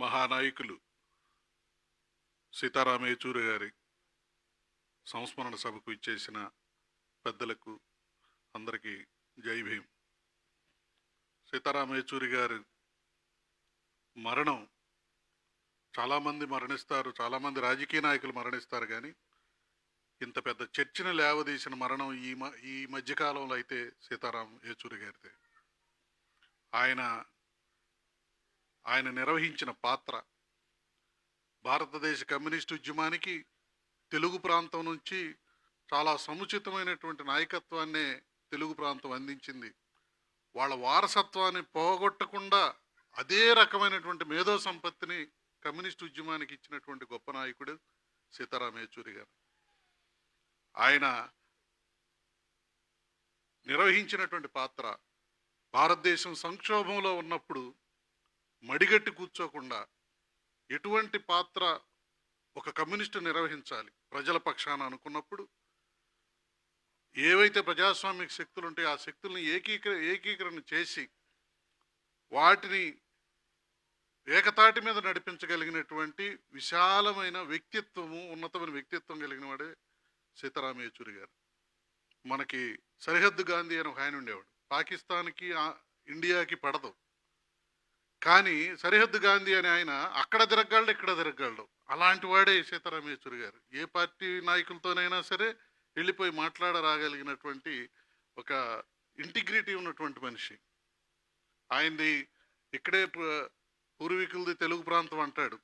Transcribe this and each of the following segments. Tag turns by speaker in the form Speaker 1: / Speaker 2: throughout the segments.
Speaker 1: మహానాయకులు సీతారామ యేచూరి గారి సంస్మరణ సభకు ఇచ్చేసిన పెద్దలకు అందరికీ జై భీం సీతారామ యేచూరి గారి మరణం చాలామంది మరణిస్తారు చాలామంది రాజకీయ నాయకులు మరణిస్తారు కానీ ఇంత పెద్ద చర్చను లేవదీసిన మరణం ఈ మ ఈ మధ్యకాలంలో అయితే సీతారాం యేచూరి గారిదే. ఆయన ఆయన నిర్వహించిన పాత్ర. భారతదేశ కమ్యూనిస్టు ఉద్యమానికి తెలుగు ప్రాంతం నుంచి చాలా సముచితమైనటువంటి నాయకత్వాన్నే తెలుగు ప్రాంతం అందించింది. వాళ్ళ వారసత్వాన్ని పోగొట్టకుండా అదే రకమైనటువంటి మేధో సంపత్తిని కమ్యూనిస్టు ఉద్యమానికి ఇచ్చినటువంటి గొప్ప నాయకుడు సీతారాం యేచూరి గారు. ఆయన నిర్వహించినటువంటి పాత్ర భారతదేశం సంక్షోభంలో ఉన్నప్పుడు మడిగట్టి కూర్చోకుండా ఎటువంటి పాత్ర ఒక కమ్యూనిస్టు నిర్వహించాలి? ప్రజల పక్షాన అనుకున్నప్పుడు ఏవైతే ప్రజాస్వామిక శక్తులు ఉంటాయో ఆ శక్తుల్ని ఏకీకర ఏకీకరణ చేసి వాటిని ఏకతాటి మీద నడిపించగలిగినటువంటి విశాలమైన వ్యక్తిత్వము ఉన్నతమైన వ్యక్తిత్వం కలిగిన వాడే సీతారాం యేచూరి గారు. మనకి సరిహద్దు గాంధీ అని ఒక ఆయన ఉండేవాడు. పాకిస్తాన్కి ఇండియాకి పడదు. కానీ సరిహద్దు గాంధీ అని ఆయన అక్కడ తిరగగలడు ఇక్కడ తిరగగలడు. అలాంటి వాడే సీతారాం యేచూరి గారు. ఏ పార్టీ నాయకులతోనైనా సరే వెళ్ళిపోయి మాట్లాడరాగలిగినటువంటి ఒక ఇంటిగ్రిటీ ఉన్నటువంటి మనిషి. ఆయనది ఇక్కడే పూర్వీకులది తెలుగు ప్రాంతం అంటాడు.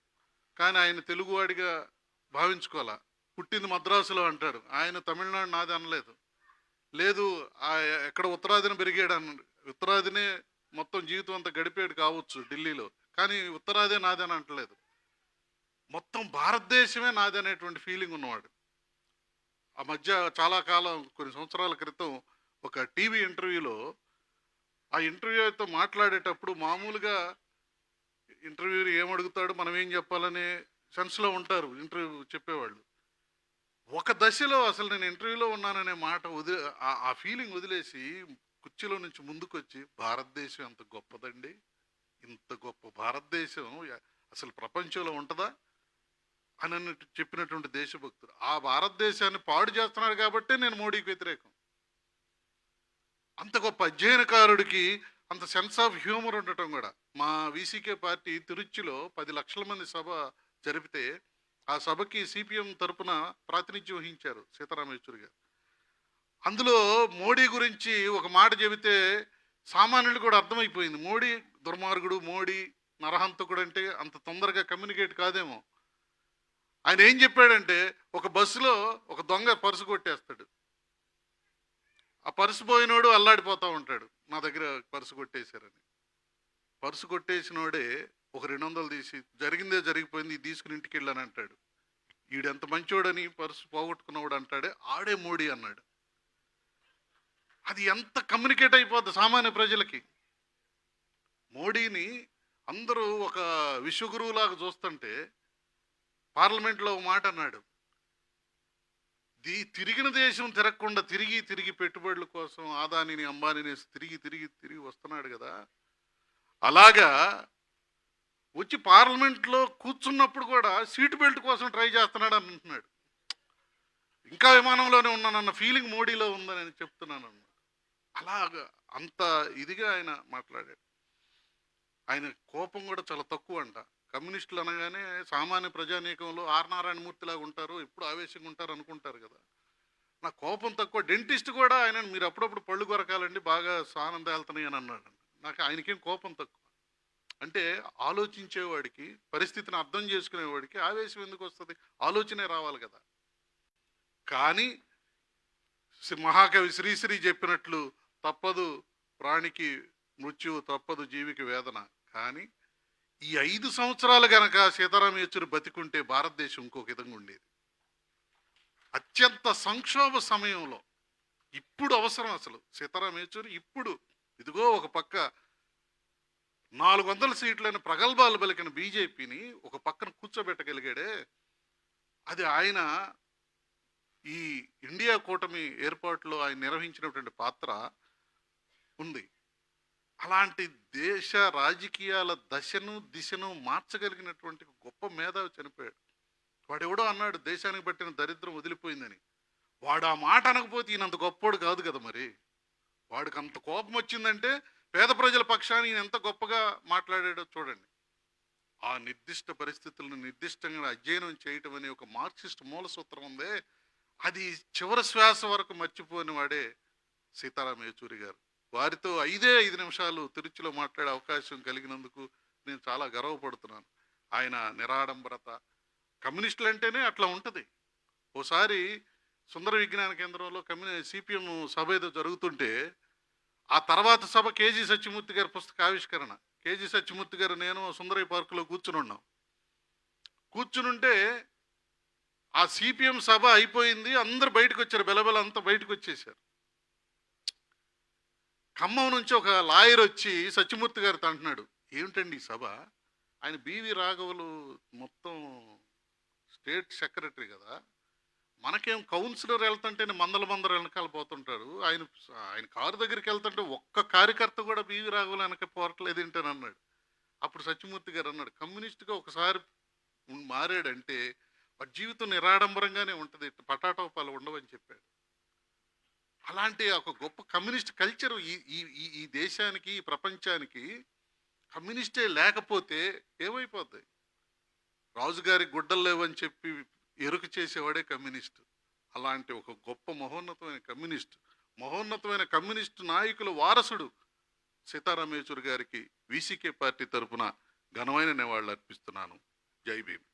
Speaker 1: కానీ ఆయన తెలుగువాడిగా భావించుకోవాలా? పుట్టింది మద్రాసులో అంటాడు. ఆయన తమిళనాడు నాది అనలేదు. లేదు ఎక్కడ ఉత్తరాదిన పెరిగాడు అన్నాడు. ఉత్తరాదినే మొత్తం జీవితం అంతా గడిపేడు కావచ్చు ఢిల్లీలో. కానీ ఉత్తరాదే నాది అని అంటలేదు. మొత్తం భారతదేశమే నాదే అనేటువంటి ఫీలింగ్ ఉన్నవాడు. ఆ మధ్య చాలా కాలం కొన్ని సంవత్సరాల క్రితం ఒక టీవీ ఇంటర్వ్యూలో ఆ ఇంటర్వ్యూతో మాట్లాడేటప్పుడు మామూలుగా ఇంటర్వ్యూ ఏమడుగుతాడు మనం ఏం చెప్పాలనే సెన్స్లో ఉంటారు ఇంటర్వ్యూ చెప్పేవాళ్ళు. ఒక దశలో అసలు నేను ఇంటర్వ్యూలో ఉన్నాననే మాట వదిలే ఆ ఫీలింగ్ వదిలేసి కుర్చీలో నుంచి ముందుకొచ్చి భారతదేశం ఎంత గొప్పదండి? ఇంత గొప్ప భారతదేశం అసలు ప్రపంచంలో ఉంటుందా? అని అన్నట్టు చెప్పినటువంటి దేశభక్తుడు ఆ భారతదేశాన్ని పాడు చేస్తున్నారు కాబట్టే నేను మోడీకి వ్యతిరేకం. అంత గొప్ప అధ్యయనకారుడికి అంత సెన్స్ ఆఫ్ హ్యూమర్ ఉండటం కూడా. మా వీసీకే పార్టీ తిరుచిలో పది లక్షల మంది సభ జరిపితే ఆ సభకి సిపిఎం తరపున ప్రాతినిధ్యం వహించారు సీతారామ యేచూరి గారు. అందులో మోడీ గురించి ఒక మాట చెబితే సామాన్యులు కూడా అర్థమైపోయింది. మోడీ దుర్మార్గుడు మోడీ నరహంతకుడు అంటే అంత తొందరగా కమ్యూనికేట్ కాదేమో. ఆయన ఏం చెప్పాడంటే ఒక బస్సులో ఒక దొంగ పర్సు కొట్టేస్తాడు. ఆ పర్సు పోయినోడు అల్లాడిపోతూ ఉంటాడు. నా దగ్గర పర్సు కొట్టేశారని. పర్సు కొట్టేసినోడే ఒక రెండు వందలు తీసి జరిగిందే జరిగిపోయింది తీసుకుని ఇంటికి వెళ్ళాను అంటాడు ఈడెంత మంచోడని పర్సు పోగొట్టుకున్నవాడు అంటాడే ఆడే మోడీ అన్నాడు. అది ఎంత కమ్యూనికేట్ అయిపోద్ది సామాన్య ప్రజలకి? మోడీని అందరూ ఒక విశ్వగురువులాగా చూస్తుంటే పార్లమెంట్లో ఒక మాట అన్నాడు. దీ తిరిగిన దేశం తిరగకుండా తిరిగి తిరిగి పెట్టుబడుల కోసం ఆదానిని అంబానీని తిరిగి తిరిగి తిరిగి వస్తున్నాడు కదా. అలాగా వచ్చి పార్లమెంట్లో కూర్చున్నప్పుడు కూడా సీట్ బెల్ట్ కోసం ట్రై చేస్తున్నాడు అని అంటున్నాడు. ఇంకా విమానంలోనే ఉన్నానన్న ఫీలింగ్ మోడీలో ఉందని నేను చెప్తున్నాను అలాగా అంత ఇదిగా ఆయన మాట్లాడాడు. ఆయన కోపం కూడా చాలా తక్కువ అంట కమ్యూనిస్టులు అనగానే సామాన్య ప్రజానీకంలో ఆర్నారాయణమూర్తిలాగా ఉంటారు ఎప్పుడు ఆవేశంగా ఉంటారు అనుకుంటారు కదా. నా కోపం తక్కువ. డెంటిస్ట్ కూడా ఆయన మీరు అప్పుడప్పుడు పళ్ళు కొరకాలండి బాగా ఆనంద వెళ్తున్నాయి అని అన్నాడు. నాకు ఆయనకేం కోపం తక్కువ. అంటే ఆలోచించేవాడికి పరిస్థితిని అర్థం చేసుకునేవాడికి ఆవేశం ఎందుకు వస్తుంది? ఆలోచనే రావాలి కదా. కానీ శ్రీ- మహాకవి శ్రీశ్రీ చెప్పినట్లు తప్పదు ప్రాణికి మృత్యువు తప్పదు జీవికి వేదన. కానీ ఈ ఐదు సంవత్సరాలు గనక సీతారాం యేచూరి బతికుంటే భారతదేశం ఇంకొక విధంగా ఉండేది. అత్యంత సంక్షోభ సమయంలో ఇప్పుడు అవసరం అసలు. సీతారాం యేచూరి ఇప్పుడు ఇదిగో ఒక పక్క నాలుగు వందల సీట్లైన ప్రగల్భాలు పలికిన బీజేపీని ఒక పక్కన కూర్చోబెట్టగలిగాడే అది ఆయన ఈ ఇండియా కూటమి ఏర్పాటులో ఆయన నిర్వహించినటువంటి పాత్ర ఉంది. అలాంటి దేశ రాజకీయాల దశను దిశను మార్చగలిగినటువంటి గొప్ప మేధావి చనిపోయాడు. వాడెవడో అన్నాడు దేశానికి పట్టిన దరిద్రం వదిలిపోయిందని. వాడు ఆ మాట అనకపోతే ఈయనంత గొప్పోడు కాదు కదా మరి. వాడికి అంత కోపం వచ్చిందంటే పేద ప్రజల పక్షాన్ని ఈయన ఎంత గొప్పగా మాట్లాడాడో చూడండి. ఆ నిర్దిష్ట పరిస్థితులను నిర్దిష్టంగా అధ్యయనం చేయటం అనే ఒక మార్క్సిస్ట్ మూల సూత్రం ఉందే. అది చివరి శ్వాస వరకు మర్చిపోని వాడే సీతారాం యేచూరి గారు. వారితో ఐదే ఐదు నిమిషాలు తిరుచిలో మాట్లాడే అవకాశం కలిగినందుకు నేను చాలా గర్వపడుతున్నాను. ఆయన నిరాడంబరత. కమ్యూనిస్టులు అంటేనే అట్లా ఉంటుంది. ఓసారి సుందర విజ్ఞాన కేంద్రంలో కమ్యూని సిపిఎం సభ ఏదో జరుగుతుంటే ఆ తర్వాత సభ కేజీ సత్యమూర్తి గారి పుస్తక ఆవిష్కరణ. కేజీ సత్యమూర్తి గారు నేను సుందరయ్య పార్కులో కూర్చుని ఉన్నాం. కూర్చునుంటే ఆ సిపిఎం సభ అయిపోయింది. అందరు బయటకు వచ్చారు. బెలబెల అంతా బయటకు వచ్చేసారు. ఖమ్మం నుంచి ఒక లాయర్ వచ్చి సత్యమూర్తి గారితో అంటున్నాడు ఏమిటండి ఈ సభ? ఆయన బీవీ రాఘవులు మొత్తం స్టేట్ సెక్రటరీ కదా. మనకేం కౌన్సిలర్ వెళ్తుంటేనే మందల మందర వెనకాల పోతుంటాడు. ఆయన ఆయన కారు దగ్గరికి వెళ్తుంటే ఒక్క కార్యకర్త కూడా బీవీ రాఘవులు వెనక పోరట్లేదు ఏంటని అన్నాడు. అప్పుడు సత్యమూర్తి గారు అన్నాడు కమ్యూనిస్ట్గా ఒకసారి మారాడంటే వాడి జీవితం నిరాడంబరంగానే ఉంటుంది. పటాటోపాలు ఉండవని చెప్పాడు. అలాంటి ఒక గొప్ప కమ్యూనిస్ట్ కల్చర్ ఈ ఈ ఈ- ఈ దేశానికి ఈ ప్రపంచానికి కమ్యూనిస్టే లేకపోతే ఏమైపోద్ది రాజుగారి గుడ్డలు లేవని చెప్పి ఎరుక చేసేవాడే కమ్యూనిస్ట్. అలాంటి ఒక గొప్ప మహోన్నతమైన కమ్యూనిస్ట్ మహోన్నతమైన కమ్యూనిస్ట్ నాయకుల వారసుడు సీతారాం గారికి వీసీకే పార్టీ తరపున ఘనమైన నివాళులు అర్పిస్తున్నాను. జై భీమ్.